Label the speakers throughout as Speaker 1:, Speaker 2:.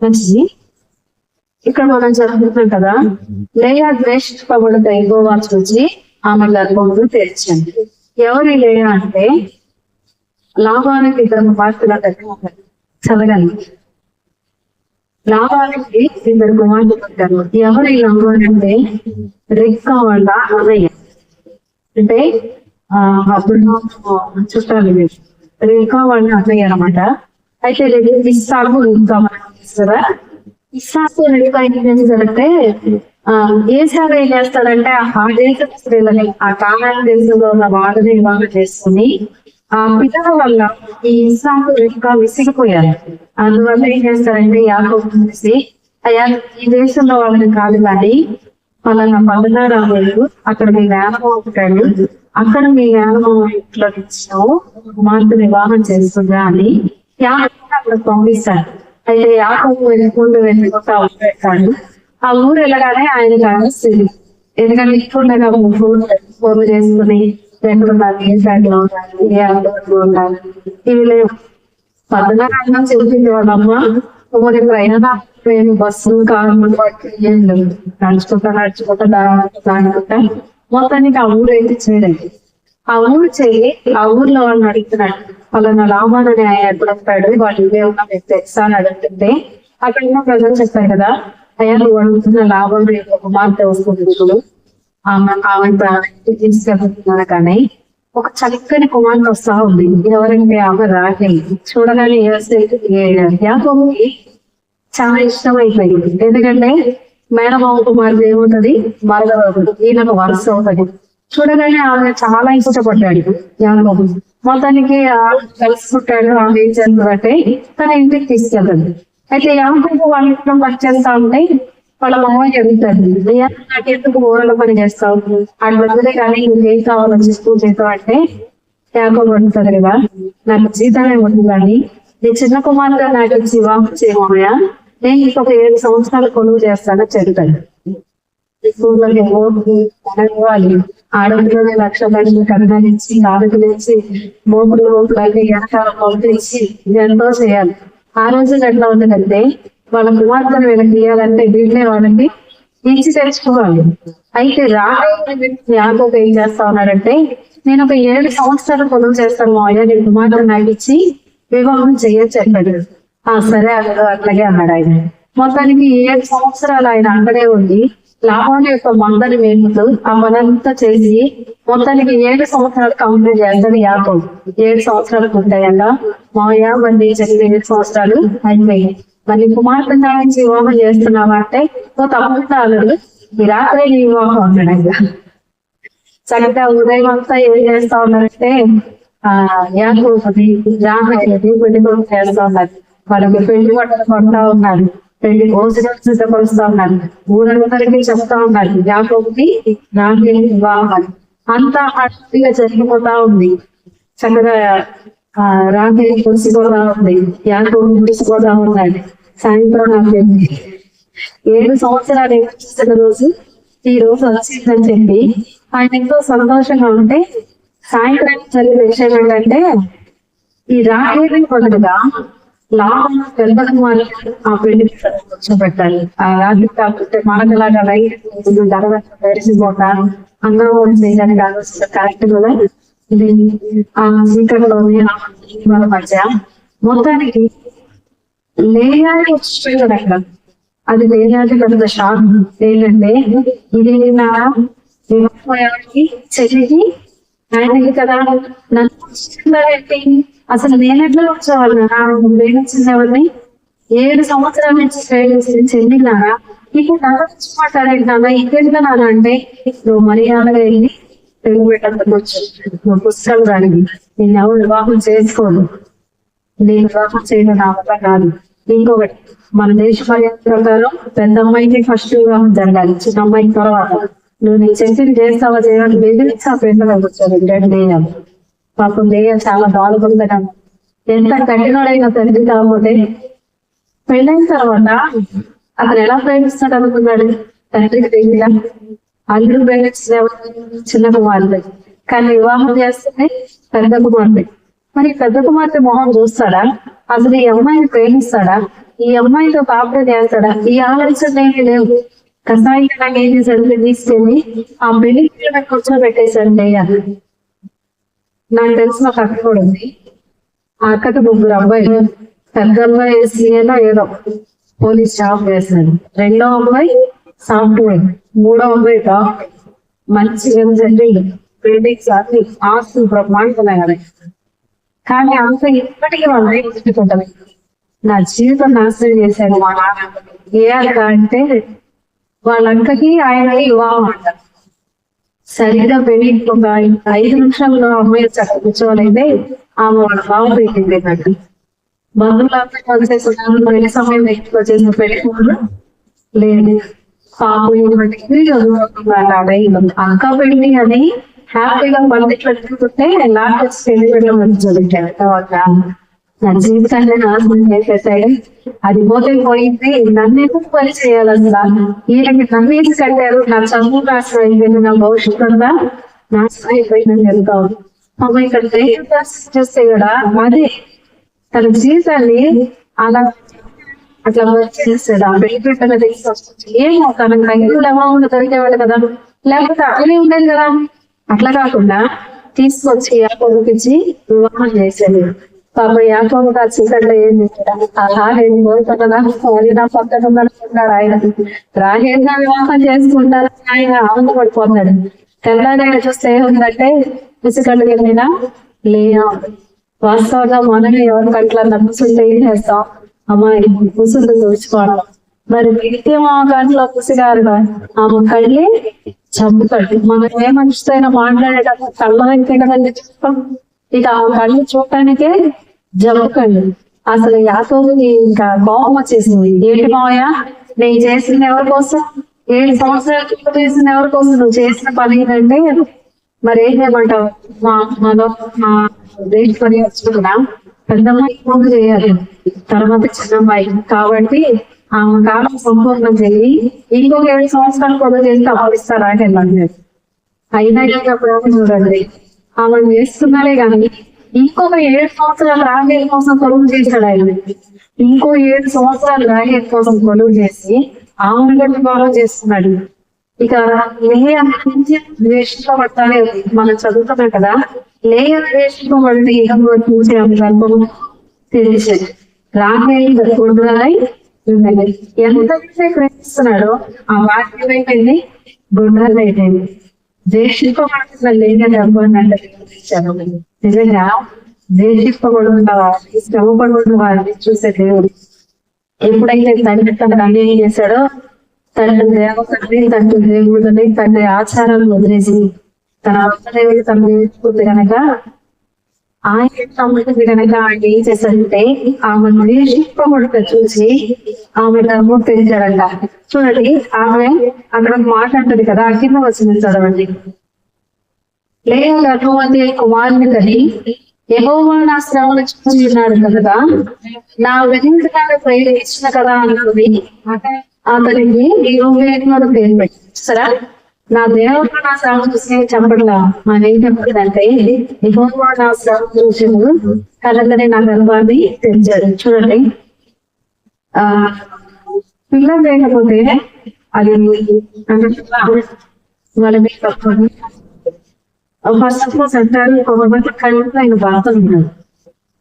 Speaker 1: మంచిది? ఇక్కడ మనం చదువుతున్నాం కదా. లేయా ద్వేషింపబడిన ఎగోవాల్సి వచ్చి ఆమె గర్భమును తెరిచింది ఎవరి లేయా అంటే? లాభానికి ఇద్దరు కుమార్తెల దగ్గర చదవండి. లాభానికి ఇద్దరు కుమార్తెలు ఉంటారు. ఎవరి లాభం అంటే? రిక్క వాళ్ళ అన్నయ్య. అంటే ఆ అప్పుడు చుట్టాలు ఇవి. వాళ్ళ అన్నయ్య అనమాట అయితే రేపు ఇంకా మనం కదా ఇస్సాకు రేఖా ఏం ఆ ఏ సార్ ఏం చేస్తారంటే ఆ దేశ స్త్రీలని ఆ కానాన్ దేశంలో ఉన్న వాళ్ళని వివాహం చేసుకుని ఆ పిల్లల వల్ల ఈ ఇస్సాకు రేఖా విసిగిపోయారు. అందువల్ల ఏం చేస్తారంటే యాకోబు చూసి అయ్యా ఈ దేశంలో వాళ్ళని కాదు కానీ పలానా పదహారాములు అక్కడ మీ వేనమో ఉంటాడు అక్కడ మీ వేలమో ఇంట్లో ఇచ్చావు కుమార్తె వివాహం చేస్తుందా అని యాకోబు అక్కడ పంపిస్తారు. అయితే యాకోబు వెళ్ళకుండా వెళ్ళిపోతా ఉంటాడు ఆ ఊరు వెళ్ళగానే ఆయన కానిస్తుంది ఎందుకంటే ఇప్పుడుగా ఫోన్ చేసుకుని ఎక్కడున్నారు ఏ సైడ్లో ఉండాలి ఏ అందుబాటులో ఉండాలి. ఇవి లేవు. పద్నాలుగు అన్నం చెబుతుంది వాళ్ళమ్మ మరి ప్రయాణ ట్రైన్ బస్సు కార్లు బట్టి ఏం లేవు. నడుచుకుంటా నడుచుకుంటా దాడుకుంటా మొత్తానికి ఆ ఊరు అయితే చేయలేదు ఆ ఊరు చెయ్యి. ఆ ఊర్లో వాళ్ళని అడుగుతున్నాడు వాళ్ళ లాభాన్ని అని ఆయన ఎప్పుడు వస్తాడు వాళ్ళు ఇవే ఉన్న మీకు తెలుసా అని అడుగుతుంటే అక్కడ ఉన్న ప్రజలు చెప్తారు కదా అయ్యా నువ్వు అడుగుతున్న లాభం రేపు కుమార్తె వస్తుంది ఇప్పుడు ఆమె ఆమె ప్రాణానికి తీసుకెళ్తున్నాను కానీ ఒక చక్కని కుమార్తె వస్తా ఉంది. ఎవరంటే ఆమె రాహేల్ చూడగానే యాకోబుకి చాలా ఇష్టం అయిపోయింది ఎందుకంటే మేనబాబు కుమార్తె ఏముంటది? మరదవదు ఈయనకు వరుస అవుతుంది చూడగానే ఆమె చాలా ఇష్టపడ్డాడు. యాకోబు మొత్తానికి ఆ కలుసుకుంటాడు ఆమె ఏం చేస్తుందంటే తన ఇంటికి తీసుకెళ్తాడు. అయితే యాకోబు వాళ్ళ ఇంట్లో పని చేస్తా ఉంటే వాళ్ళ మామయ్య అడుగుతాడు "అయ్యా, నాకెందుకు ఊరల పని చేస్తావు? అటు వదిలే కానీ ఇంకేం కావాలో చూస్తూ చేస్తావు అంటే యాకోబు అడుగుతాడు కదా. నాకు జీతమే ఉంది కానీ నీ చిన్న కుమార్తె నాకు వివాహం చేయమయ్యా నేను ఇంకొక ఏడు సంవత్సరాలు కొలువు చేస్తానని చెబుతాడు స్కూల్లోకి ఇవ్వాలి. ఆడపిల్లలు లక్ష లక్షలు కరుణించి ఆడపిలించి మోపులు మోపులు ఎనకాల వెనకాల పంపించి ఎంతో చేయాలి. ఆ రోజు ఎట్లా ఉంటుందంటే వాళ్ళ కుమార్తెను వీళ్ళకి ఇవ్వాలంటే వీళ్ళే వాళ్ళకి ఇచ్చి తెచ్చుకోవాలి. అయితే రాబోయే యాకోబు ఏం చేస్తా ఉన్నాడంటే నేను ఒక ఏడు సంవత్సరాలు కొలువు చేస్తాను మావయ్య నేను కుమార్తెను నాకు ఇచ్చి వివాహం చేయొచ్చు అన్నాడు ఆ సరే అన్నాడు అట్లాగే అన్నాడు ఆయన. మొత్తానికి ఏడు సంవత్సరాలు ఆయన అక్కడే ఉండి లాభం యొక్క మందని మేపుతూ ఆ పనంతా చేసి మొత్తానికి ఏడు సంవత్సరాలు కంప్లీట్ చేస్తాడు యాపం. ఏడు సంవత్సరాలు ఉంటాయంట మావయ్య మళ్ళీ జరిగిన ఏడు సంవత్సరాలు అయిపోయాయి. మళ్ళీ కుమార్తె నుంచి వివాహం చేస్తున్నావా అంటే ఓ తప్పకుండా అల్లుడు ఈ రాత్రి నీ వివాహం అన్నాడు చక్కగా ఉదయం అంతా ఏం చేస్తా ఉన్నారంటే ఆ యాకోబుది రామయ్యది పెళ్ళి చేస్తా ఉన్నారు. వాళ్ళకి పెళ్ళి బట్టలు కొంటా ఉన్నారు. పెళ్ళి భోజనం సిద్ధపరుస్తా ఉన్నారు ఊరందరికీ చెప్తా ఉన్నారు యాకోబుకి రామయ్య వివాహం అంతా హ్యాపీగా జరిగిపోతా ఉంది. చక్కగా రాకే రామయ్య ఉంది యాకోబు కురిసిపోతా ఉన్నాడు. సాయంత్రం అయిపోయింది. ఏడు సంవత్సరాలు ఎదురు రోజు ఈ రోజు వచ్చిందని చెప్పి ఆయన ఎంతో సంతోషంగా ఉంటే సాయంత్రం జరిగిన విషయం ఏంటంటే ఈ రాకేది పండుగ లాభం పెద్ద కుమారు ఆ పెళ్ళి కూర్చోబెట్టాలి ఆ రాత్రి కాకపోతే మనకలాగా రైతు తడిసిపోతా అందరూ చేయడానికి ఆలోచిస్తే కరెక్ట్ కూడా ఇది ఆ చీకటిలోని వాళ్ళ మధ్య మొత్తానికి లేయాలి వచ్చిపోయాడు అక్కడ. అది లేయాలి పెద్ద షాక్. ఏంటంటే ఇది నా వివాహానికి చెల్లికి ఆయనకి కదా. నన్ను అసలు నేను ఎట్లా వచ్చేవాళ్ళు ప్రేమించిన ఎవరిని ఏడు సంవత్సరాల నుంచి ప్రేమించిన నీకు నాన్న ఇప్పుడు నాన్న? ఇంకెంత నాన్న అంటే? నువ్వు మర్యాదగా వెళ్ళి తెలుగు పెట్టవచ్చు నువ్వు పుస్తకం దానికి నేను ఎవరు వివాహం చేసుకోను. నేను వివాహం చేయడం నా వల్ల కాదు. ఇంకొకటి మన దేశ మర్యాద ప్రకారం పెద్ద అమ్మాయికి ఫస్ట్ వివాహం జరగాలి. చిన్న అమ్మాయి తర్వాత. నువ్వు నీ చెప్పింది చేస్తావా చేయాలని బెదిరించి ఆ పెళ్ళ వచ్చాను రెండు పాపం వేయాలి చాలా బాధపడతాను ఎంత కఠినడైన తండ్రి కాకపోతే పెళ్ళైన తర్వాత అతను ఎలా ప్రేమిస్తాడు అనుకున్నాడు? తండ్రికి తెలియదా? అల్లుడు ప్రేమించిన చిన్న కుమారుడు కానీ వివాహం చేస్తే పెద్ద కుమారుడు మరి పెద్ద కుమార్తె మొహం చూస్తాడా? అసలు ఈ అమ్మాయిని ప్రేమిస్తాడా? ఈ అమ్మాయితో కాపురం చేస్తాడా? ఈ ఆలోచన ఏమీ లేవు. కసాయి నాకు ఏం చేశాడు తీసుకెళ్ళి ఆ పెళ్ళి పిల్లల కూర్చోబెట్టేశాడు అయ్యా. నాకు తెలిసిన ఒక అక్క కూడా ఉంది. ఆ అక్కకి ముగ్గురు అబ్బాయిలు పెద్ద అబ్బాయి సీఏలో ఏదో పోలీస్ జాబ్ చేశాడు రెండో అబ్బాయి సాఫ్ట్వేర్ మూడో అబ్బాయి డాక్టర్. మంచి జరిగి బిల్డింగ్స్ అన్ని ఆస్తులు బ్రహ్మాండున్నాయి కదా కానీ అంత ఇప్పటికీ వాళ్ళు గుర్తుకుంటారు నా జీవితం నాశనం చేశాడు మా నాన్న. ఏ అక్క అంటే వాళ్ళ అక్కకి ఆయనకి వివాహం అంటారు సరిగ్గా పెళ్ళి ఒక ఐదు నిమిషాల్లో అమ్మాయి చక్క కూర్చోవాలైతే ఆమె వాళ్ళ బావ పెట్టింది నాకు బంధువులంతా కలిసేసుకున్నాను పెళ్ళి సమయం ఇంటికి వచ్చేసిన పెళ్ళి కూడా లేదు. పాప ఇటువంటివి చదువుకుంటున్నాడు అక్క పెళ్ళి అని హ్యాపీగా పండిట్లు ఎత్తుకుంటే నాకు పెళ్ళి పెట్టడం మంచి చదువుతాడు తర్వాత నా జీవితాన్ని నాశనం చేసేసాడు. అది పోతే పోయింది. నన్ను ఎందుకు పని చేయాలి అసలు ఈయనకి నన్ను కట్టారు. నా చదువు నాశనం అయిపోయింది నా భవిష్యత్తు అంతా నాశనం అయిపోయిందని చెప్తావు అమ్మ ఇక్కడ చేస్తే కూడా అదే తన జీవితాన్ని అలా అట్లా చేస్తాడు ఆ పెళ్ళి పెట్టగా తీసుకొచ్చి ఏమో తనకు తగిన అమౌంట్ దొరికేవాడు కదా. లేకపోతే అట్లనే ఉండేది కదా. అట్లా కాకుండా తీసుకొచ్చి యాకోబుకిచ్చి వివాహం చేశాను పాప యాకోబు ఆ చీకట్లో ఏం చేశాడు అలా నేను కోరుకుంటున్నా నా పక్కన ఆయన. రాహేల్గా వివాహం చేసుకుంటాను ఆయన ఆనందపడిపోతున్నాడు తెల్లారైనా చూస్తే ఏముందంటే ముసికళ్ళు వెళ్ళినా లేదా వాస్తవంగా మనమే ఎవరి కంట్లో నమ్ముసుంటే ఏం చేస్తాం? అమ్మాయి ముసులు తోచుకోవడం మరి నిత్యం ఆ కంట్లో ముసిగారు ఆమె కళ్ళి చంపుతాడు. మనం ఏ మనిషితో అయినా మాట్లాడేటప్పుడు కళ్ళ వెంకటండి చూస్తాం ఇక ఆ కళ్ళు చూడటానికే జంపుకండి అసలు యాకోబుకి ఇంకా కోపం వచ్చేసింది. ఏంటి మావయ్య? నేను చేసింది ఎవరి కోసం? ఏడు సంవత్సరాలు చేసిన ఎవరికోసం ఎవరి కోసం? నువ్వు చేసిన పని ఏంటంటే మరి ఏం చేయమంటావు? మా మాలో మా దేశ పని వచ్చుకున్నా పెద్దమ్మాయి ముందు చేయాలి. తర్వాత చిన్నమ్మాయి. కాబట్టి ఆమె కాలం సంపూర్ణం చేయి ఇంకొక ఏడు సంవత్సరాలు కూడా చేస్తే అప్పగిస్తారా అని అయినా ఇంకా ప్రేమ చూడండి. ఆమె చేస్తున్నారే కానీ ఇంకొక ఏడు సంవత్సరాలు రాగేల కోసం కొలువు చేశాడు ఆయన. ఇంకో ఏడు సంవత్సరాలు రాగేల కోసం కొలువు చేసి ఆమెను కూడా ఫాలో చేస్తున్నాడు. ఇక లేయ నుంచి ద్వేషింపబడతానే ఉంది. మనం చదువుతున్నాం కదా లేయ ద్వేషింపబడి చూసే ఆమె గర్భం తెలిసింది. రాహేల్ గుండ్రాలై ఉన్నది ఎంతైతే ప్రేమిస్తున్నాడో ఆ వాక్యం అయిపోయింది అయిపోయింది. ద్వేషింపబడుతున్న లేని గర్భాన్ని అంటే ఇచ్చాను నిజంగా ద్వేషింపబడుతున్న వారిని శ్రమపడుతున్న వారిని చూసే దేవుడు ఎప్పుడైతే తండ్రి తనకు అన్యాయం చేశాడో తండ్రి దేవతని తండ్రి దేవుడిని తండ్రి ఆచారాలను వదిలేసి తన అమ్మ దేవుడు తన నేర్చుకుంది కనుక ఆయన తమ్ముడికి కనుక ఆయన ఏం చేశాడంటే ఆమె ద్వేషింపబడుట చూసి ఆమె గర్భం పెంచాడంట చూడండి ఆమె అక్కడ మాట్లాడుతుంది కదా అఖిల వచ్చింది చదవండి. లేక గర్భవతి కుమారుని కని యహోవా నా శ్రమను చూసి ఉన్నాడు కదా నా వెనుకగా ప్రయోగించిన కదా అనుకుని అతనికి ఈ ఇరువేలు పేరు పెట్టి. సరే నా దేవుడు నా శ్రమ చూసి చెప్పట్లా మన ఏం చెప్పదంటే యహోవా నా శ్రమ చూసి కలదని నా గర్భాన్ని తెచ్చాడు చూడండి. ఆ పిల్లలు లేకపోతే అది వాళ్ళ మీద ఫస్ట్ ఆఫ్ ఆల్ సెంటర్ కొంతమంది కళ్ళు ఆయన బాధ ఉన్నాడు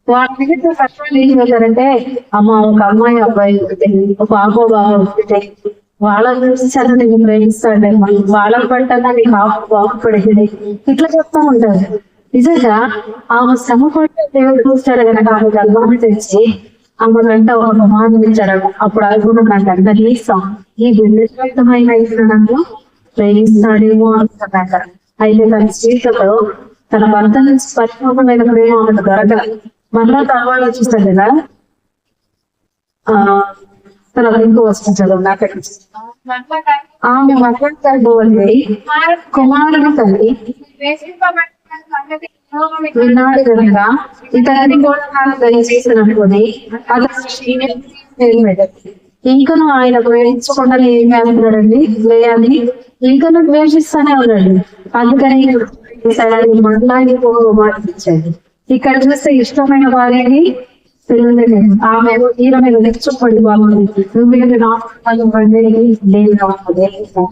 Speaker 1: వాళ్ళ దగ్గర కష్టాలు ఏం చేశారంటే అమ్మ ఒక అమ్మాయి అబ్బాయి ఒకటి ఒక బాబు బాబు ఒకటి వాళ్ళ గురించి చాలా నీకు ప్రేమిస్తాడు వాళ్ళ పట్టగా నీకు బాగుపడింది ఇట్లా చెప్తా ఉంటారు. నిజంగా ఆమె శ్రమ పడితే దేవుడు చూస్తాడు కనుక ఆమె గర్భాన్ని తెచ్చి ఆమె వెంట ఒక మాట ఇచ్చాడు అప్పుడు అనుకున్నాడు ఇస్తాం. ఈ బిందుమైన నన్ను ప్రేమిస్తాడేమో అనుకున్నాక అయితే తన జీవితంలో తన భర్త నుంచి పరిపూర్ణమైన ప్రేమ ఆమెకు దొరక మరలా తర్వాత చూస్తాడు కదా ఆ తన ఇంకో వస్తుంది నాకు ఆమె మగన్ తల్లి కుమారుని తల్లి విన్నాడు కనుక ఇతని కూడా దయచేసినట్టుని అతను ఇంకను ఆయన ప్రేమించకుండా ఏమి అంటున్నాడండి లేదని ఇంకను ద్వేషిస్తానే ఉన్నాడు. అందుకని మండలానికి మాటించాడు ఇక్కడ చూస్తే ఇష్టమైన వారిని ఆమె ఈయన మీద నెక్స్ట్ పడిపోతుంది నువ్వు మీరు నాకు పడి లేదు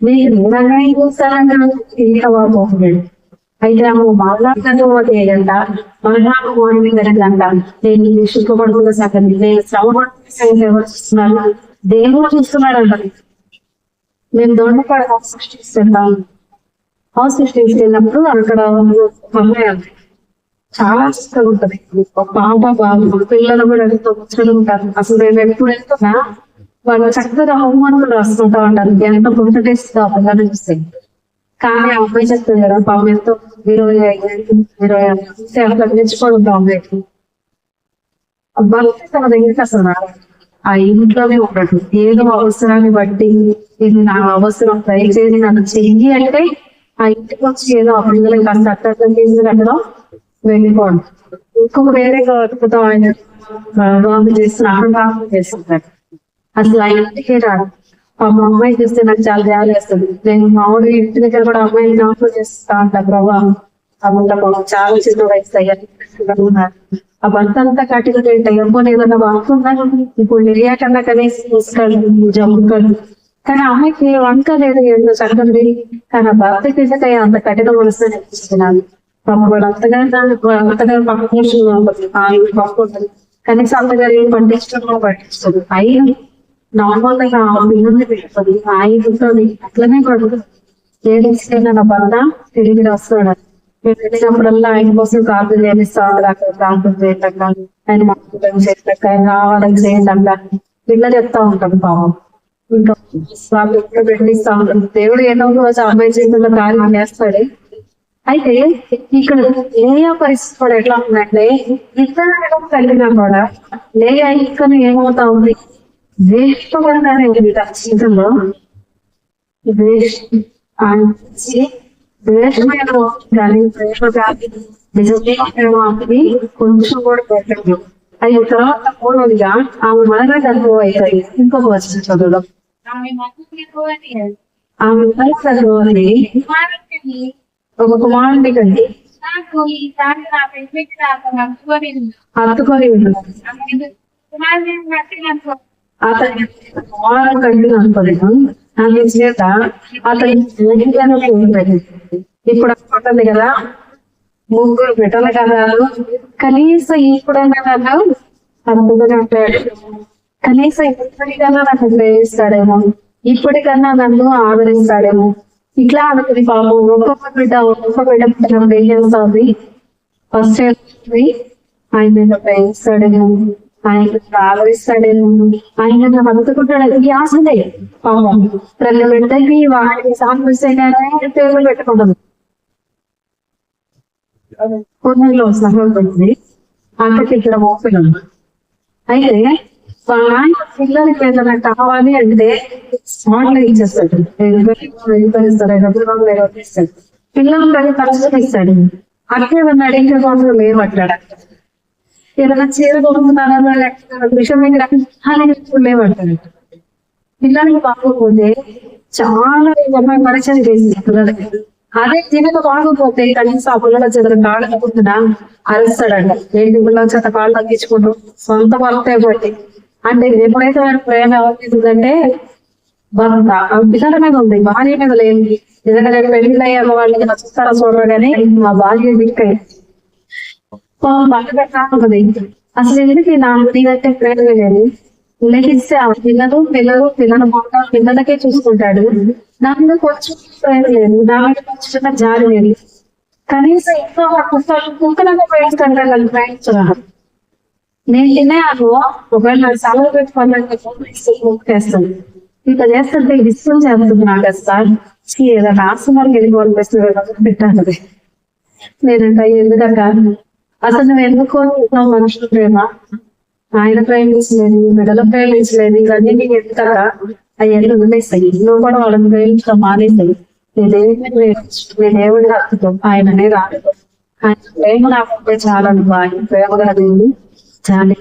Speaker 1: మీరు ఏమైనా చూస్తారని బాగుంది అయితే ఆమె మాట్లాడుతూ పోతేయంట మళ్ళాకు మార్నింగ్ అంట నేను ఇది సగం నేను శ్రమ పడుతున్న ఎవరు చూస్తున్నారు? దేవుడు చూస్తున్నాడంట. మేము దొండపాడు హౌస్ సృష్టిస్తున్నాం హౌస్ సృష్టించినప్పుడు అక్కడ ఒక చాలా చక్కగా ఉంటది ఒక పాప బాబు పిల్లలు కూడా ఎంతో ముచ్చలు ఉంటారు. అసలు నేను ఎప్పుడు వెళ్తున్నా వాళ్ళు చక్కగా హోంవర్క్ రాసుకుంటా ఉంటారు. ఎంత పొందటేస్తుందో ఆ పిల్లలు చూస్తే కానీ ఆ అమ్మాయి చెప్తుంది కదా పాపం ఎంతో ఇరవై ఐదు ఇరవై ఐదు అంటే నేర్చుకోవడం అమ్మాయికి భర్త తన దగ్గరికి అసలు ఆ ఇంట్లోనే ఉండడు. ఏదో అవసరాన్ని బట్టి ఇది నా అవసరం. దయచేసి నన్ను చెయ్యి అంటే ఆ ఇంటికి వచ్చి ఏదో ఆ పిల్లలకి కాస్త అర్థం చేసి కట్టడం వెళ్ళిపోవడం ఇంకొక వేరే అద్భుతం ఆయన రాంగ్ చేస్తున్న అహంకారం చేస్తుంటాడు అసలు ఆ ఇంటికి రాడు మా అమ్మాయి చూస్తే నాకు చాలా జాలి వేస్తుంది నేను మామూలు ఇంటి దగ్గర కూడా అమ్మాయిని నాతో చేస్తా ఉంటా ప్రభా అమ్మ చాలా చిన్న వయసు అయ్యారు ఆ భర్త అంతా కట్టుకుంటే ఎంపోని ఏదన్నా బాగుందా ఇప్పుడు లేయా కనీసం తీసుకెళ్ళి జమ్ముకెళ్ళి కానీ అమ్మాయికి వంక లేదు ఏదో చక్కది కానీ ఆ భర్త ఎందుకు అంత కఠిన మనసు అనిపిస్తున్నాను పాపం వాడు అంతగా దాన్ని అంతగా పక్కన పక్కుంటుంది కనీసం అంతగారు ఏం పట్టించడం పండిస్తుంది అయినా నార్మల్గా బిల్లుని పెట్టుకుంది ఆయనతోని అట్లనే కొడుకు ఏడిస్తేనే నా భర్త తిరిగి వస్తాడు మేము వెళ్ళినప్పుడల్లా ఆయన కోసం కాదు చేపిస్తా ఉంటారు అక్కడ ప్రాంతం చేయటక్క ఆయన మాకు చేయటక్క ఆయన చేయటం కానీ పిల్లలు చెప్తా ఉంటాం పాపం. ఇంకా వాళ్ళు ఎప్పుడు పెట్టిస్తా ఉంటాం దేవుడు ఏదో ఒక రోజు అమ్మాయి చేతుల్లో కార్యం చేస్తాడు. అయితే ఇక్కడ లేయా పరిస్థితి కూడా ఎట్లా ఉందంటే ఇద్దరు కలిగినా కూడా లేయా ఇక్కడ ఏమవుతా ఉంది? ద్వేషపరంగానే ఉంది జీవితంలో ద్వేష ద్వేషమైన కానీ ద్వేష వ్యాధి నిజమే కొంచెం కూడా పెట్టదు అది తర్వాత మూడవదిగా ఆమె మనగా అనుభవం అవుతుంది ఇంకొక వచ్చిన చదువులో ఆమె మనగా అనుభవం ఒక కుమారుడి కంటే
Speaker 2: నాకు ఈ సారి నా పెళ్ళికి నాకు నచ్చుకొని
Speaker 1: హత్తుకొని ఉన్నాడు
Speaker 2: కుమారుని బట్టి నాకు.
Speaker 1: అతని కుమారుడు కంటే అనుకోలేదు ఆమె చేత అతని. ఇప్పుడు ఉంటుంది కదా. ముగ్గురు బిడ్డలు కదా కనీసం ఇప్పుడన్నా నన్ను అంటాడు కనీసం ఇప్పటికన్నా నన్ను ప్రేమిస్తాడేమో. ఇప్పటికన్నా నన్ను ఆదరిస్తాడేమో. ఇట్లా అనుకుని పాపం ఒక్కొక్క బిడ్డ ఒక్కొక్క బిడ్డ పుట్టినప్పుడు ఏం చేస్తుంది ఫస్ట్ ఆయన నన్ను ఆయన ఆదరిస్తాడేమో ఆయన బతుకుంటాడు అందుకుంటాడు ఈ ఆశలే పాపం. ప్రతి బిడ్డకి వాడికి సాంప్రదాయంగానే పేర్లు పెట్టుకుంటుంది. పూర్ణంలో సహాయపడుతుంది అక్కడికి ఇక్కడ ఓపెన్ ఉంది. అయితే పిల్లలకి ఏదైనా కావాలి అంటే స్మార్ట్గా ఇచ్చేస్తాడు వెళ్ళిపోయిస్తాడు ఇస్తాడు పిల్లలకి అది ఖర్చు ఇస్తాడు అక్కడ ఏదన్నా అడిగే మాత్రం లేవట్టాడు ఏదైనా చీర కొనుక్కున్నారా లేకపోతే విషయం దగ్గర అలాగే పిల్లలకి బాగోకపోతే చాలా ఇవన్నీ పరిచయం చేసింది పిల్లలకి. అదే తినక బాగోపోతే కనీసం ఆ పిల్లల చేత కాళ్ళు తగ్గుతున్నా అరుస్తాడంట. ఏంటి పిల్లల చేత కాళ్ళు తగ్గించుకుంటూ సొంత వాళ్ళతో బట్టి అంటే ఎప్పుడైతే వాడి ప్రేమ ఎవరిస్తుందంటే భర్త. పిల్లల మీద ఉంది భార్య మీద లేదు. ఎందుకంటే పెళ్ళి అయ్యాక వాళ్ళకి నచ్చుతారా చూడరు కానీ మా భార్య దిక్కయ్య పెట్టాలి అసలు ఎందుకు నా నేనంటే ప్రేమ లేదు? లెగిస్తే ఆ పిల్లలు పిల్లలు పిల్లల పిల్లలకే చూసుకుంటాడు. నా మీద కొంచెం ప్రేమ లేదు. నా మీద కొంచెం జారి లేదు. కనీసం ఇంట్లో ఒక కుక్క కుక్కలకు ప్రేమిస్తుంటే నన్ను నేను తినేయాను ఒకవేళ నాకు సెలవు పెట్టుకోవాలంటే ముక్కేస్తాను ఇంకా చేస్తుంటే ఇష్టం చేస్తుంది నాకు సార్. ఏదో ఆశ్రమానికి వెళ్ళిపోవాలి బెస్ట్ పెట్టాను నేనంటే ఎందుకంట? అసలు నువ్వు ఎందుకు అనుకుంటున్నావు మనుషుల ప్రేమ? ఆయన ప్రేమించలేదు మెడలో ప్రేమించలేదు ఇవన్నీ నీకు ఎందుకంట? అవన్నీ వదిలేస్తాయి నువ్వు కూడా వాళ్ళని ప్రేమించడం మానేస్తాయి నేనేమి ప్రేమించు నేనేమిటి హక్కుతాం ఆయననే రాదు ఆయన ప్రేమ నాకు చాలా నువ్వు ఆయన ప్రేమ కాదు చాలా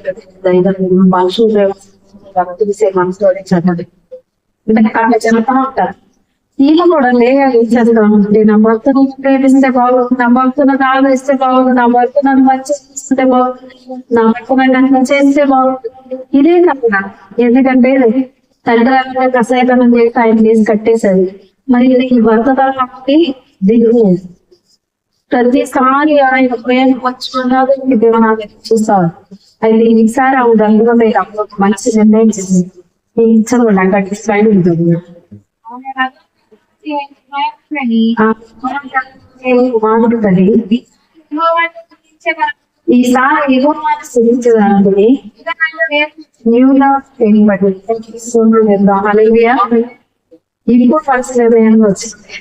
Speaker 1: మనుషులు మనసులో ఉంటారు. ఈయన కూడా లేగా ఇచ్చేస్తా ఉంటే నా భక్తుని ప్రేమిస్తే బాగుంది నా భక్తుని ఆదరిస్తే బాగుంది నా భర్త నన్ను మంచి చేస్తుంటే బాగుంది నా పక్కన చేస్తే బాగుంది ఇదే కదా ఎందుకంటే తండ్రి కసైతనం చేసి ఆయన చేసి కట్టేసేది మరి ఇది ఈ భర్త తరఫుకి దిగు ప్రతిసారి ఆయన ప్రేమ వచ్చుకున్నది దేవుని చూస్తారు అయితే ఈసారి ఆమె దగ్గర మీరు మంచి నిర్ణయం చేసింది. ఈ ఇచ్చను నాకు డిస్ట్రైడ్ ఉంటుంది. ఆ మాట్లాడుతుంది. ఈసారి ఇగో మాట స్థితించడానికి న్యూగా చేయబడి హల్లెలూయా ఇప్పుడు ఫస్ట్ నిర్ణయం వచ్చింది?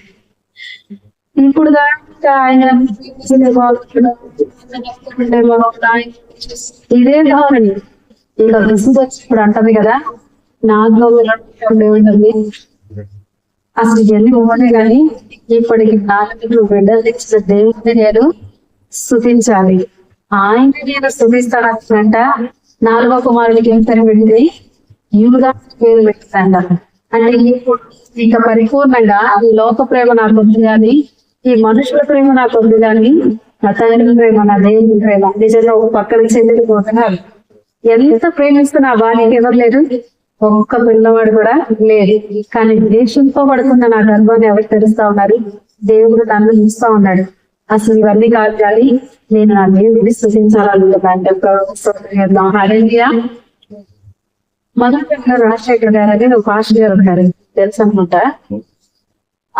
Speaker 1: ఇప్పుడు దాకా ఆయన ఇదే ధోరణి ఇంకా విసుగు వచ్చినప్పుడు అంటది కదా నాలో ఉంటుంది అసలు ఎన్ని పోనే కానీ ఇప్పటికి నాలుగు బిడ్డలు ఇచ్చిన దేవుడిని నేను స్థుతించాలి. ఆయన నేను స్థుతిస్తానంట. నాలుగో కుమారుడికి ఏం పేరు పెట్టింది? యూగా పేరు పెట్టిందంట. అంటే ఇప్పుడు ఇంకా పరిపూర్ణంగా లోక ప్రేమ నాకు ఉంది కానీ ఈ మనుషుల ప్రేమ నాకు ఉంది కానీ నా తండ్రి ప్రేమ నా దేవుని ప్రేమ నిజంగా ఒక పక్కన చెల్లిపోతున్నారు ఎంత ప్రేమిస్తున్నా వారికి ఎవరు లేరు? ఒక్క పిల్లవాడు కూడా లేదు. కానీ దేశంతో పడుతున్న నా గర్భాన్ని ఎవరు తెరుస్తా ఉన్నారు? దేవుడు నన్ను చూస్తా ఉన్నాడు. అసలు ఇవన్నీ కాదు నేను నా దేవుడిని స్థుతించాలనుకుంటున్నాను. మొదటి రాజశేఖర్ గారు అని ఒక పాస్టర్ గారు ఉన్నారు. తెలుసు అనుకుంటా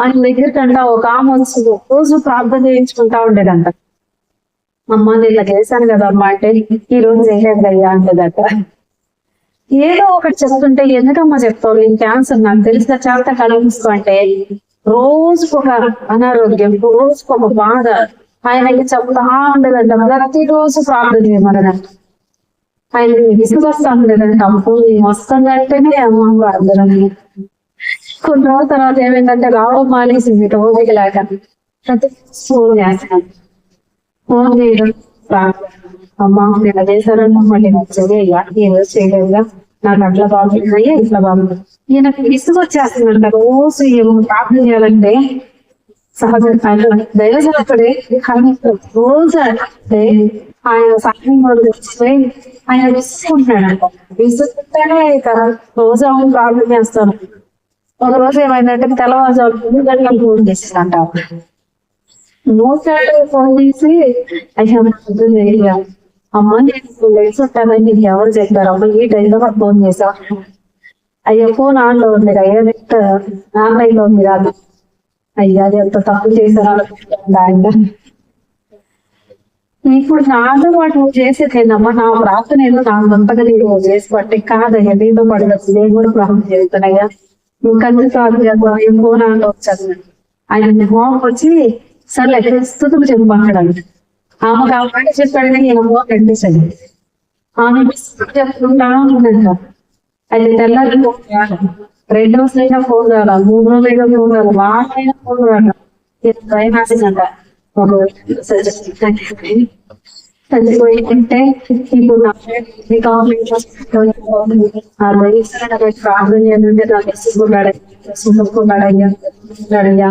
Speaker 1: ఆయన దగ్గరకంట ఒక ఆమె రోజు ప్రార్థన చేయించుకుంటా ఉండేదంట. అమ్మ నేను ఇలా చేశాను కదా అమ్మ అంటే ఈ రోజు చేయలేదు అయ్యా అంటదట. ఏదో ఒకటి చెప్తుంటే ఎందుకమ్మా చెప్తావు? నేను క్యాన్సర్ నాకు తెలిసిన చేత కలగిస్తూ అంటే రోజుకు ఒక అనారోగ్యం రోజుకు ఒక బాధ ఆయనకి చెప్తా ఉండదంట. ప్రతిరోజు ప్రార్థన చేయమన్నదంట. ఆయన విసుగొస్తా ఉండదంట. అప్పు వస్తుందంటేనే అమ్మ ప్రార్థన కొన్ని రోజుల తర్వాత ఏమైందంటే రావడం మానేసింది రోజుకి లేక ఫోన్ చేశాను. ఫోన్ చేయడం ప్రార్థన అమ్మా నేను చేశారమ్మా మళ్ళీ నచ్చదే చెయ్యయ్యా ఈ చేయలేదుగా నాకు అట్లా బాగుంటున్నాయి ఇట్లా బాగుంది ఈయనకు విసుగు వచ్చేస్తుందంట. రోజు ఏమో ప్రార్థన చేయాలంటే సహజ ఆయన దైవజనకుడే కానీ రోజు అంటే ఆయన సహాయం వాళ్ళు తెచ్చిపోయి ఆయన విసుకుంటున్నాడంట. విసుకుంటేనే ఇక రోజు అవును ప్రార్థన చేస్తాను. ఒక రోజు ఏమైందంటే తెల్లవారు గంటలకు ఫోన్ చేసిందంట నూటాడు ఫోన్ చేసి అయ్యా పొద్దున్న అమ్మ నేను లేచి ఉంటానని నీకు ఎవరు చెప్పారు? అమ్మ ఈ టైంలో నాకు ఫోన్ చేసా అయ్యా ఫోన్ ఆన్లో ఉంది అయ్యా నెట్ ఆన్లైన్లో ఉంది కాదు అయ్యా అది ఎంత తప్పు చేశాను ఇప్పుడు నాతో పాటు నువ్వు చేసేది నా ప్రార్థన ఏదో నా అంతగా నేను చేసి పట్టే. కాదయ్యా నీతో పడవచ్చు నేను కూడా ప్రార్థన చేస్తానయ్యా కళ్ళు సాగు కదా ఏం ఫోన్ వచ్చాను ఆయన హోమ్ వచ్చి సర్లే స్థుతులు చెప్పమంటాడు ఆమె కాబట్టి చెప్పాడు కానీ ఈయన మోహం ఆమె చెప్పుకుంటా ఉందంట. అయితే తెల్లారి ఫోన్ రాదు రెండో సైడ్ ఫోన్ రాలా మూడు రోజులైనా ఫోన్ రాలా వారైనా ఫోన్ రాలా. భయం వేసిందంట ఒక రోజు చచ్చిపోయి- ఇప్పుడు నా friend ని ఆ వయసు ప్రార్థన ఏంటంటే నాకు ఎసుకున్నాడయ్యా ఎసుకున్నాడయ్యా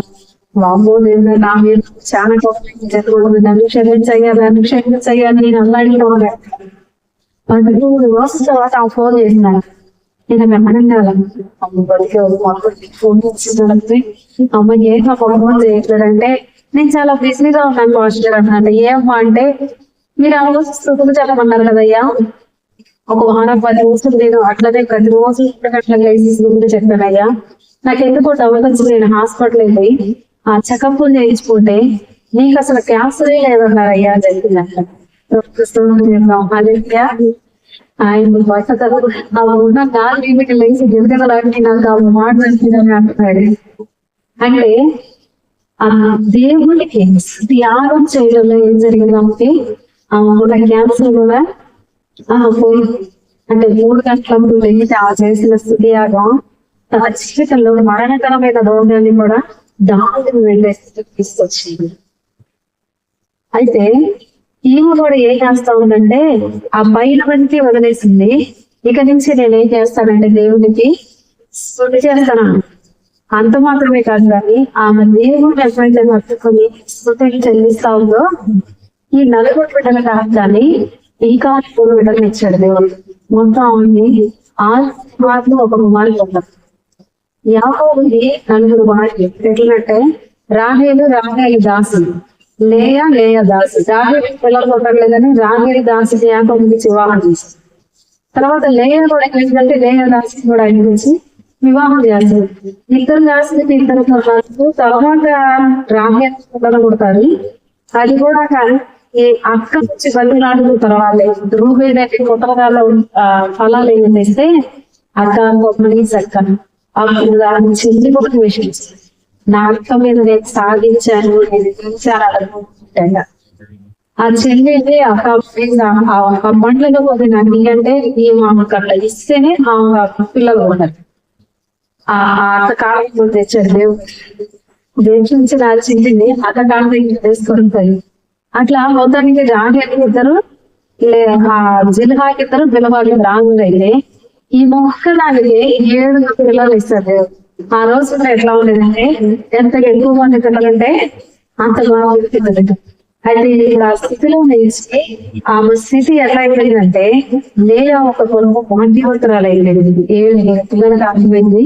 Speaker 1: వామ్మో నేను నా మీద చాలా కోపం జరగకూడదు నన్ను క్షమించయ్యా నన్ను క్షమించయ్యా నేను అల్లాడిలో పదమూడు రోజుల తర్వాత ఆ ఫోన్ చేసినాను నేను మెమరంగాలం అమ్మ ఫోన్ చేసిందంటే అమ్మ ఏం ఫోన్ చేయట్లేదంటే నేను చాలా బిజీగా ఉన్నాను మాస్టర్ అన్నాను ఏమో అంటే మీరు ఆ రోజు స్థుతులు చెప్పమన్నారు కదయ్యా? ఒక వారం పది రోజులు నేను అట్లనే ప్రతి రోజు అట్లా లేచి స్థుతులు చెప్పానయ్యా. నాకు ఎందుకో డౌట్ వచ్చి నేను హాస్పిటల్ వెళ్ళి ఆ చెకప్ చేయించుకుంటే నీకు అసలు క్యాన్సర్ లేదన్నారయ్యా జరిగిందంట ఆయన బయట ఆ ఉన్న నాలుగు లిమిట్ లేచి నాకు ఆ మాట అంటున్నాడు. అంటే ఆ దేవుడికి త్యాగం చేయడంలో ఏం జరిగిందంటే ఉన్న క్యాన్సర్ కూడా పోయి అంటే మూడు గంటలకు లేచి ఆ చేసిన స్థుతియాగం తన జీవితంలో మరణకరమైన రోగాన్ని కూడా దాని వెళ్ళే స్థితికి తీసుకొచ్చింది. అయితే ఈమె కూడా ఏం చేస్తా ఉందంటే ఆ పైన వంటి వదిలేసింది. ఇక నుంచి నేను ఏం చేస్తానంటే దేవునికి స్థుతి చేస్తాను. అంత మాత్రమే కాదు కానీ ఆమె దేవుడు ఎప్పుడైతే పట్టుకొని స్థుతి చెల్లిస్తా ఉందో ఈ నలుగురు బిడ్డల కానీ ఇంకా మూడు బిడ్డలు ఇచ్చాడు దేవుడు. మొత్తం ఆమె ఆత్మాత్మ ఒక కుమారి ఉన్నారు యాకోబుకి నలుగురు భార్య ఎట్లంటే రాహేలు రాహేలు దాసు లేయ లేయ దాసు. రాహేలు పిల్లలు కొట్టలేదని రాహేలు దాసుని యాకోబుకి వివాహం చేశారు తర్వాత లేయ కూడా ఏంటంటే లేయ దాసుని కూడా ఆయన గురించి వివాహం చేస్తారు ఇద్దరు దాసులకి ఇద్దరు తర్వాత రాహేలు పిల్లలు కొడతారు అది కూడా కా- ఈ అక్క నుంచి బలిరాడు తర్వాత రూబేన్ కుట్రగాలో ఫలాలు ఏం చేస్తే అక్క ప్లీజ్ అక్క. అప్పుడు దాని చెల్లి కూడా విషయించింది నా అక్క మీద నేను సాధించాను నేను గెలిచాను అనుకుంటాను ఆ చెల్లి అక్క ప్లీజ్ ఆ ఆ బండ్లలో పోతే నాకు అంటే ఈ ఆమెకు అట్లా ఇస్తేనే ఆమె పిల్లలు ఉన్నారు. ఆ ఆ అక్క కాలం తెచ్చాడు దేవుడు దేవుడి నుంచి నా చెల్లిని అక్క కాలం దగ్గర తీసుకొని అట్లా మొత్తానికి రాగేది ఇద్దరు లే ఆ జిల్హాకి ఇద్దరు బిలవాలి రాగులు అయితే ఈ మొక్క దానికి ఏడు పిల్లలు ఇస్తారు. ఆ రోజు ఎట్లా ఉండేదంటే ఎంత ఎక్కువ మంది పిల్లలుంటే అంత బాగుంటుంది అయితే ఇక్కడ ఆ స్థితిలో నుంచి ఆమె స్థితి ఎట్లా అయిపోయిందంటే లేయ ఒక కొనుగోలు భాగ్యవంతురాలు అయిపోయింది. ఏడు పిల్లలు కాకపోయింది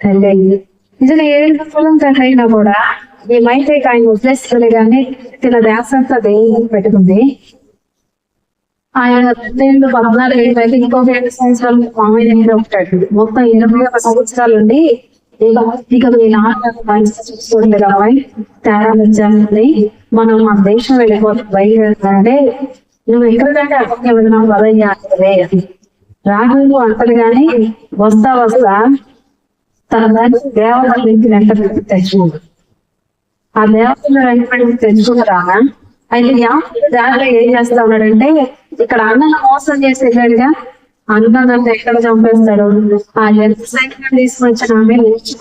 Speaker 1: తల్లి అయింది. నిజంగా ఏడు పిల్లలు తల్లి అయినా కూడా ఏమైతే ఆయన వదిలేస్తలే కానీ తిన అంతా దేవుని పెట్టుకుంది. ఆయన పద్దెనిమిది పద్నాలుగు ఏళ్ళు ఇంకొక ఏడు సంవత్సరాలు మామయ్య దగ్గర ఉంటాడు మొత్తం ఇరవై ఒక సంవత్సరాలు ఉండి ఇక ఇక చూసుకోండి అమ్మాయి తేడా వచ్చేస్తుంది మనం మన దేశం వెళ్ళిపోతే బయలుదేరుతుంటే నువ్వు ఎక్కడికంటే అక్కడికి వెళ్తున్నావు పదయ్యా అదే రాఘవులు అంటాడు కానీ వస్తా వస్తా తన దాన్ని దేవతల నుంచి వెంట పెట్టి తెచ్చుకుంది ఆ దేవతలు వెంట తెచ్చుకుంటారా అయితే యాభై దాంట్లో ఏం చేస్తా ఉన్నాడంటే ఇక్కడ అన్నను మోసం చేసేటట్టుగా వెళ్ళాడుగా అన్నదంతా ఎక్కడ చంపేస్తాడు? ఆ ఎంత సైకిల్ తీసుకొని వచ్చిన ఆమె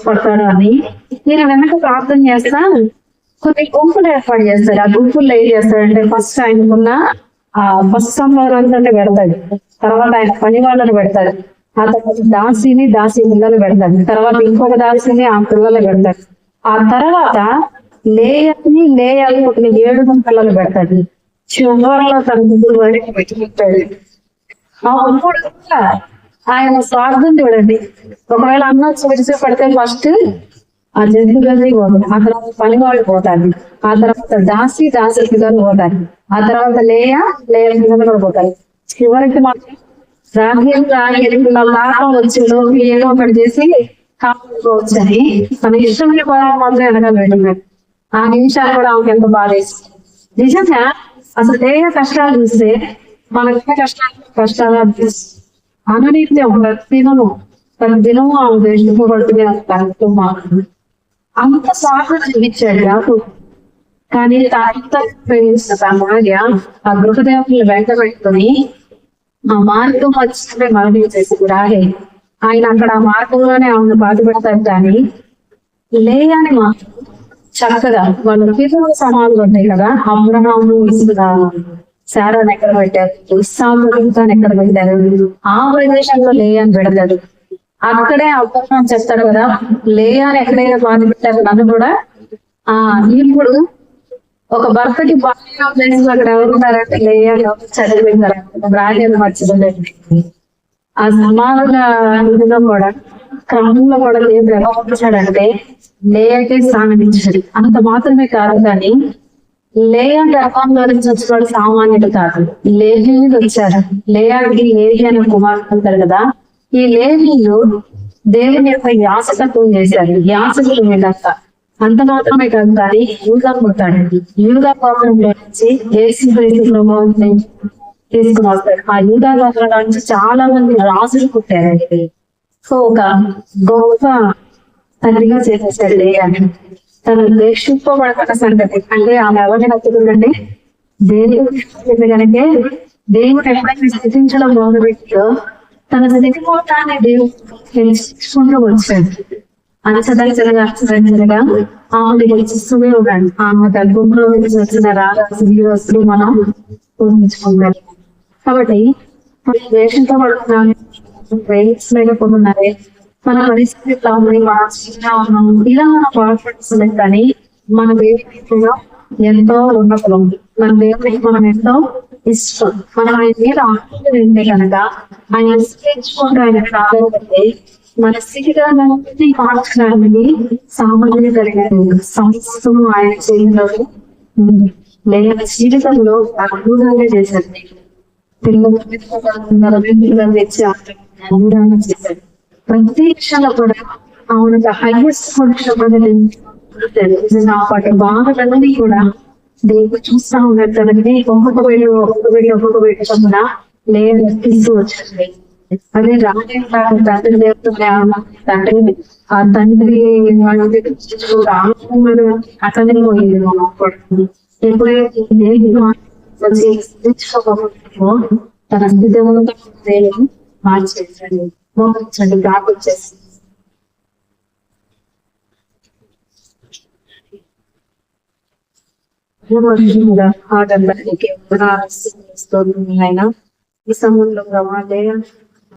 Speaker 1: పడతాడు అని నేను వెనక ప్రార్థన చేస్తా కొన్ని గుంపులు ఏర్పాటు చేస్తారు. ఆ గుంపుల్లో ఏం చేస్తాడంటే ఫస్ట్ ఆయనకున్న ఆ ఫస్ట్ సంపాదన అంటే పెడతాడు. తర్వాత ఆయన పని వాళ్ళని పెడతాడు. ఆ తర్వాత దాసిని దాసి పిల్లలు పెడతాడు. తర్వాత ఇంకొక దాసిని ఆ పిల్లలు పెడతాడు. ఆ తర్వాత లేయని లేయాలి పుట్టిన ఏడు పిల్లలు పెడతాడు చివరిలో తన ముగ్గురు వరకు పెట్టుకుంటాడు. ఆ అప్పుడు కూడా ఆయన స్వార్థం చూడండి. ఒకవేళ అన్న విడిచి పెడితే ఫస్ట్ ఆ జంతు గది పోతుంది ఆ తర్వాత పని వాళ్ళు పోతారు. ఆ తర్వాత దాసి దాసి పిల్లలు పోతారు. ఆ తర్వాత లేయ లేయ పిల్లలు కూడా పోతారు. చివరికి మాత్రం రాగేలు రాగేలు లాభం వచ్చి ఏదో ఒకటి చేసి కాపాడుకోవచ్చని తన ఇష్టం మాత్రం వెనకాల పెట్టున్నాడు ఆ నిమిషాలు కూడా ఆమెకి ఎంత బాధ నిజంగా అసలు దేహ కష్టాలు చూస్తే మనకి కష్టాలు కష్టాలు అనిపిస్తుంది. అననిత్యం ప్రతిదినము ప్రతి దినము ఆమె దేశపడుతుంది అంత మాట్లాడు అంత సాహసం చూపించాడు నాకు కానీ అంత ప్రేమిస్తున్న ఆ భార్య ఆ గృహదేవతలు వెంట పెట్టుకుని ఆ మార్గం వచ్చినట్టే మరణించేసి రాగే ఆయన అక్కడ ఆ మార్గంలోనే ఆమెను బాధ పెడతాడు కానీ లేయని మాత్రం చక్కగా వాళ్ళ కీర్తన సమానులు ఉన్నాయి కదా అబ్రహాము ఇసుక శారాన్ని ఎక్కడ పెట్టారు? ఇస్సాముతో ఎక్కడ పెట్టారు? ఆ ప్రదేశంలో లేయని పెడతాడు అక్కడే అబ్రహాం చెప్తాడు కదా లేయాని ఎక్కడైనా బాధ పెట్టారు నన్ను కూడా? ఆ ఇప్పుడు ఒక భర్తకి భార్య ప్లేస్ అక్కడ ఎవరున్నారంటే లేయా చదివిందారు రాజేది మర్చిపోలేదు. ఆ సమాన ఇదిలో కూడా క్రమంలో కూడా దేవుడు ఎలా పంపించాడంటే లేయకే స్థానం ఇచ్చాడు అంత మాత్రమే కాదు కానీ లేయా గర్భంలో వచ్చినవాడు సామాన్యుడు కాదు. లేహీలు వచ్చారు లేయాకి లేహి అనే కుమారుడు ఉంటారు కదా. ఈ లేహీలు దేవుని యొక్క యాసకత్వం చేశారు యాసకులు వీళ్ళంతా. అంత మాత్రమే కాదు కానీ యూదా పోతాడు యూదా గోత్రంలో నుంచి ఏసు ప్రభావం తీసుకుని వస్తాడు. ఆ యూదా గోత్రంలో నుంచి చాలా మంది రాజులు పుట్టారండి. సో ఒక గొప్ప తండ్రిగా చేసేసాడు లేయాని తను ద్వేషింపబడకున్న సంగతి. అంటే ఆమె ఎవరిని నచ్చుతుందంటే దేవుడు కనుకే దేవుడు ఎప్పుడైతే స్థితించడం మొదలుపెట్టిందో తన స్థితి దేవుడు తెలుసుకుంటూ వచ్చాడు. అంచదంచలుగా అంచదంచలుగా ఆమె గెలిచిస్తూనే ఉన్నాడు. ఆమె గర్భంలో నుంచి వచ్చిన రాజు మనం ఊహించుకుంటాం కాబట్టి మనం దేశంతో పడుతున్నాం ప్రేమిస్ లేకపోతున్నారే మన పరిస్థితి ఇట్లా ఉంది మన చిన్న ఉన్నాం ఇలా మనం బాధపడుతున్నాం కానీ మన దేవుడి దేశంలో ఎంతో ఉన్నతులు ఉంది మన దేవుడికి మనం ఎంతో ఇష్టం మనం ఆయన మీద ఆసక్తి ఉంటే కనుక ఆయన స్మరించుకుంటూ ఆయన రావాలంటే మన స్థితిగతి మార్చడానికి సామర్థ్యం కలిగిన సంస్థము ఆయన చేతిలో లేదా జీవితంలో అద్భుతంగా చేశారు పిల్లలు తెచ్చి ఆటలు చేశారు చేశాడు. క్షణం కూడా అవును హైయెస్ట్ పొజిషన్ ఆ పాటు బాధలన్నీ కూడా దేవుడు చూస్తా ఉన్నాడు. తనకి ఒక్కొక్క వీళ్ళు ఒక్కొక్క వీళ్ళు ఒక్కొక్క వీళ్ళు చొప్పున లేదు తీస్తూ వచ్చింది అదే రాలేదు తండ్రి దేవుతున్నా తండ్రి ఆ తండ్రి వాళ్ళకి రాముడు అతనికి పోయింది మా అప్పుడు. ఎప్పుడైతే దేవుడు తన స్థితిలో దేవుడు మార్చేసాడు మోపించండి గాకు వచ్చేసి ఈ సమయంలో ప్రభావ